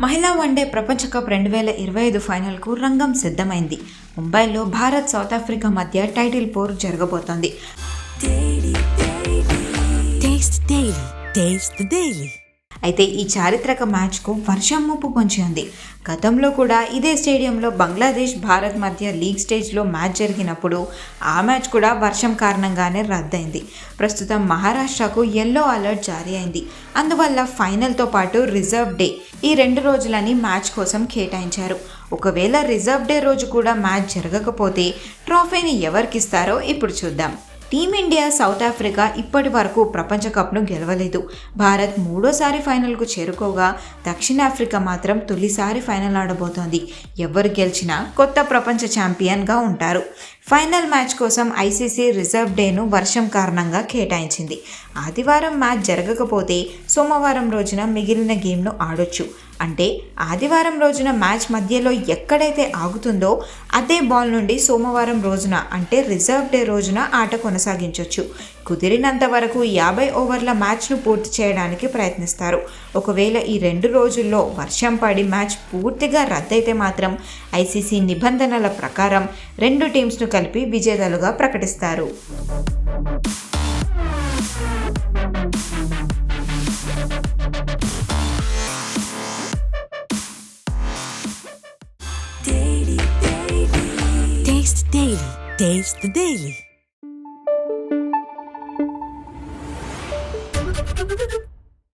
మహిళా వన్డే ప్రపంచ కప్ రెండు వేల ఇరవై ఐదు ఫైనల్కు రంగం సిద్ధమైంది. ముంబైలో భారత్ సౌత్ ఆఫ్రికా మధ్య టైటిల్ పోరు జరగబోతోంది. అయితే ఈ చారిత్రక మ్యాచ్కు వర్షం ముప్పు పొంచింది గతంలో కూడా ఇదే స్టేడియంలో బంగ్లాదేశ్ భారత్ మధ్య లీగ్ స్టేజ్లో మ్యాచ్ జరిగినప్పుడు ఆ మ్యాచ్ కూడా వర్షం కారణంగానే రద్దయింది. ప్రస్తుతం మహారాష్ట్రకు ఎల్లో అలర్ట్ జారీ అయింది. అందువల్ల ఫైనల్తో పాటు రిజర్వ్ డే ఈ రెండు రోజులని మ్యాచ్ కోసం కేటాయించారు. ఒకవేళ రిజర్వ్ డే రోజు కూడా మ్యాచ్ జరగకపోతే ట్రోఫీని ఎవరికిస్తారో ఇప్పుడు చూద్దాం. టీమిండియా సౌత్ ఆఫ్రికా ఇప్పటి వరకు ప్రపంచ కప్ను గెలవలేదు. భారత్ మూడోసారి ఫైనల్కు చేరుకోగా దక్షిణాఫ్రికా మాత్రం తొలిసారి ఫైనల్ ఆడబోతోంది. ఎవరు గెలిచినా కొత్త ప్రపంచ ఛాంపియన్గా ఉంటారు. ఫైనల్ మ్యాచ్ కోసం ఐసీసీ రిజర్వ్ డేను వర్షం కారణంగా కేటాయించింది. ఆదివారం మ్యాచ్ జరగకపోతే సోమవారం రోజున మిగిలిన గేమ్ను ఆడొచ్చు. అంటే ఆదివారం రోజున మ్యాచ్ మధ్యలో ఎక్కడైతే ఆగుతుందో అదే బాల్ నుండి సోమవారం రోజున అంటే రిజర్వ్ డే రోజున ఆట కొనసాగించవచ్చు కుదిరినంత వరకు యాభై ఓవర్ల మ్యాచ్ను పూర్తి చేయడానికి ప్రయత్నిస్తారు. ఒకవేళ ఈ రెండు రోజుల్లో వర్షం పడి మ్యాచ్ పూర్తిగా రద్దయితే మాత్రం ఐసీసీ నిబంధనల ప్రకారం రెండు టీమ్స్ను కలిపి విజేతలుగా ప్రకటిస్తారు. Taste the.